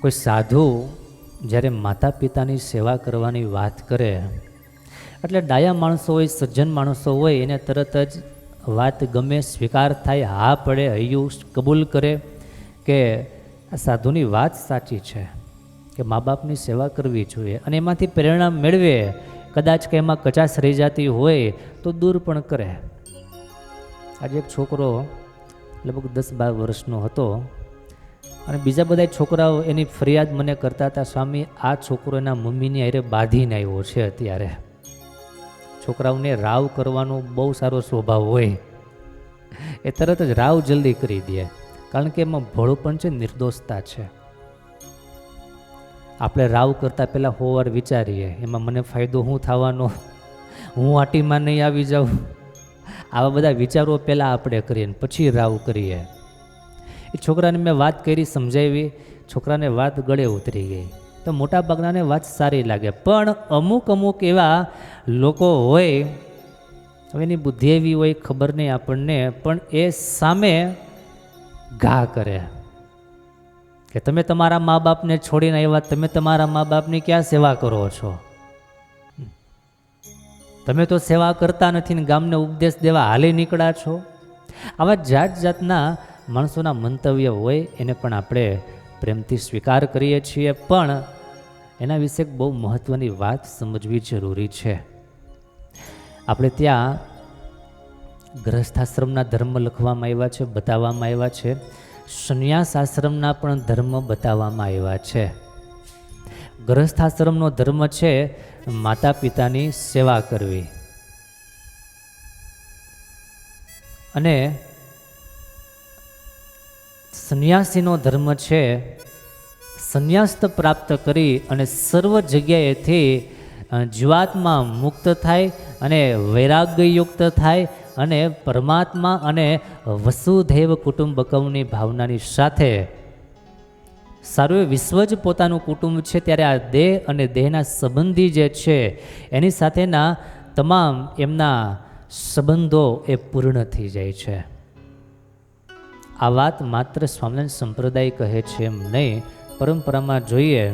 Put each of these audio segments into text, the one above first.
કોઈ સાધુ જ્યારે માતા પિતાની સેવા કરવાની વાત કરે, એટલે ડાયા માણસો હોય, સજ્જન માણસો હોય, એને તરત જ વાત ગમે, સ્વીકાર થાય, હા પડે, હૈયું, કબૂલ કરે કે આ સાધુની વાત સાચી છે, કે મા બાપની સેવા કરવી જોઈએ અને એમાંથી પ્રેરણા મેળવે. કદાચ કે એમાં કચાશ રહી જતી હોય તો દૂર પણ કરે. આજે એક છોકરો લગભગ દસ બાર વર્ષનો હતો. અને બીજા બધા છોકરાઓ એની ફરિયાદ મને કરતા હતા, સ્વામી, આ છોકરો એના મમ્મીની હારે બાંધીને આવ્યો છે અત્યારે. છોકરાઓને રાવ કરવાનો બહુ સારો સ્વભાવ હોય. એ તરત જ રાવ જલ્દી કરી દે, કારણ કે એમાં ભોળું છે, નિર્દોષતા છે. આપણે રાવ કરતાં પહેલાં હોવાર વિચારીએ, એમાં મને ફાયદો શું થવાનો? હું આટીમાં નહીં આવી જાઉં? આવા બધા વિચારો પહેલાં આપણે કરીએ પછી રાવ કરીએ. એ છોકરાને મેં વાત કરી, સમજાવી. છોકરાને વાત ગળે ઉતરી ગઈ. તો મોટા ભાગનાને વાત સારી લાગે. પણ અમુક અમુક એવા લોકો હોય, હવે એની બુદ્ધિ એવી હોય, ખબર નહીં આપણને, પણ એ સામે ઘા કરે. કે તમે તમારા મા બાપને છોડીને આવ્યા, તમે તમારા મા બાપની ક્યાં સેવા કરો છો? તમે તો સેવા કરતા નથી ને ગામને ઉપદેશ દેવા હાલી નીકળ્યા છો? આવા જાત જાતના માણસોના મંતવ્ય હોય એને પણ આપણે પ્રેમથી સ્વીકાર કરીએ છીએ. પણ એના વિશે બહુ મહત્ત્વની વાત સમજવી જરૂરી છે. આપણે ત્યાં ગ્રસ્થાશ્રમના ધર્મ લખવામાં આવ્યા છે, બતાવવામાં આવ્યા છે. સંન્યાસ આશ્રમના પણ ધર્મ બતાવવામાં આવ્યા છે. ગ્રસ્થાશ્રમનો ધર્મ છે માતા પિતાની સેવા કરવી. અને સંન્યાસીનો ધર્મ છે, સંન્યાસ્ત પ્રાપ્ત કરી અને સર્વ જગ્યાએથી જીવાત્મા મુક્ત થાય અને વૈરાગ્યયુક્ત થાય અને પરમાત્મા અને વસુધૈવ કુટુંબકમની ભાવનાની સાથે. સારું એ વિશ્વ જ પોતાનું કુટુંબ છે, ત્યારે આ દેહ અને દેહના સંબંધી જે છે, એની સાથેના તમામ એમના સંબંધો એ પૂર્ણ થઈ જાય છે. આ વાત માત્ર સ્વામિનારાયણ સંપ્રદાય કહે છે એમ નહીં, પરંપરામાં જોઈએ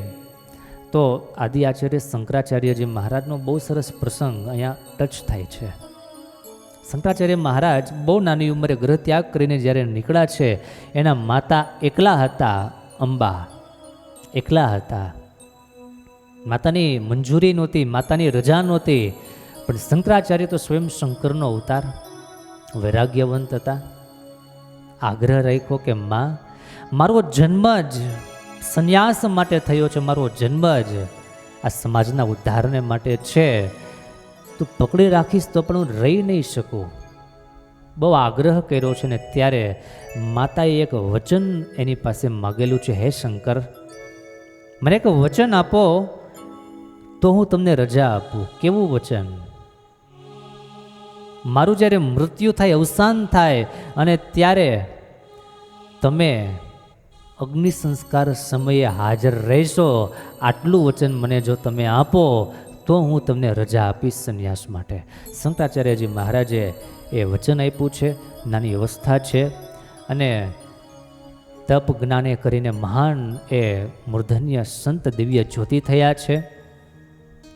તો આદિ આચાર્ય શંકરાચાર્યજી મહારાજનો બહુ સરસ પ્રસંગ અહીંયા ટચ થાય છે. શંકરાચાર્ય મહારાજ બહુ નાની ઉંમરે ગ્રહ ત્યાગ કરીને જ્યારે નીકળ્યા છે, એના માતા એકલા હતા અંબા. એકલા હતા. માતાની મંજૂરી નહોતી, માતાની રજા નહોતી, પણ શંકરાચાર્ય તો સ્વયં શંકરનો અવતાર, વૈરાગ્યવંત હતા. આગ્રહ રાખ્યો કે, માં, મારો જન્મ જ સંન્યાસ માટે થયો છે, મારો જન્મ જ આ સમાજના ઉદ્ધારને માટે છે. તું પકડી રાખીશ તો પણ હું રહી નહીં શકું. બહુ આગ્રહ કર્યો છે ને ત્યારે માતાએ એક વચન એની પાસે માગેલું છે, હે શંકર, મને એક વચન આપો તો હું તમને રજા આપું. કેવું વચન? મારું જ્યારે મૃત્યુ થાય, અવસાન થાય અને ત્યારે તમે અગ્નિ સંસ્કાર સમયે હાજર રહેશો, આટલું વચન મને જો તમે આપો, તો હું તમને રજા આપીશ સંન્યાસ માટે. શંકરાચાર્યજી મહારાજે એ વચન આપ્યું છે નાની અવસ્થા છે અને તપ જ્ઞાને કરીને મહાન એ મૂર્ધન્ય સંત દિવ્ય જ્યોતિ થયા છે.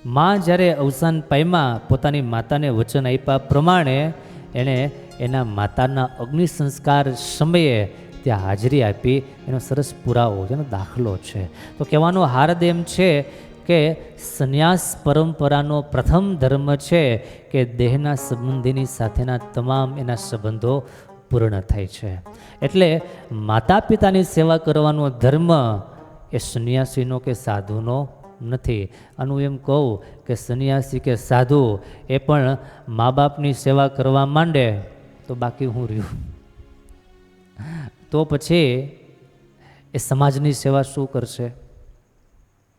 માં જ્યારે અવસાન પામ્યા, પોતાની માતાને વચન આપ્યા પ્રમાણે એણે એના માતાના અગ્નિ સંસ્કાર સમયે ત્યાં હાજરી આપી, એનો સરસ પુરાવો જેનો દાખલો છે. તો કહેવાનો હાર્દ એમ છે કે સંન્યાસ પરંપરાનો પ્રથમ ધર્મ છે કે દેહના સંબંધીની સાથેના તમામ એના સંબંધો પૂર્ણ થાય છે. એટલે માતા પિતાની સેવા કરવાનો ધર્મ એ સંન્યાસીનો કે સાધુનો નથી. આનું એમ કહું કે સંન્યાસી કે સાધુ એ પણ મા બાપની સેવા કરવા માંડે તો બાકી હું રહ્યું. તો પછી એ સમાજની સેવા શું કરશે?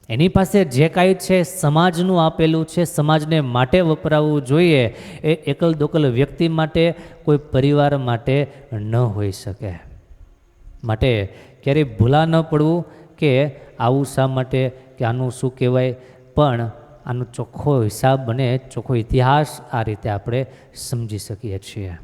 એની પાસે જે કાંઈ છે, સમાજનું આપેલું છે, સમાજને માટે વપરાવવું જોઈએ, એ એકલ દોકલ વ્યક્તિ માટે, કોઈ પરિવાર માટે ન હોઈ શકે. માટે ક્યારેય ભૂલા ન પડવું કે આવું શા માટે કે આનું શું કહેવાય? પણ આનો ચોખ્ખો હિસાબ અને ચોખ્ખો ઇતિહાસ આ રીતે આપણે સમજી શકીએ છીએ.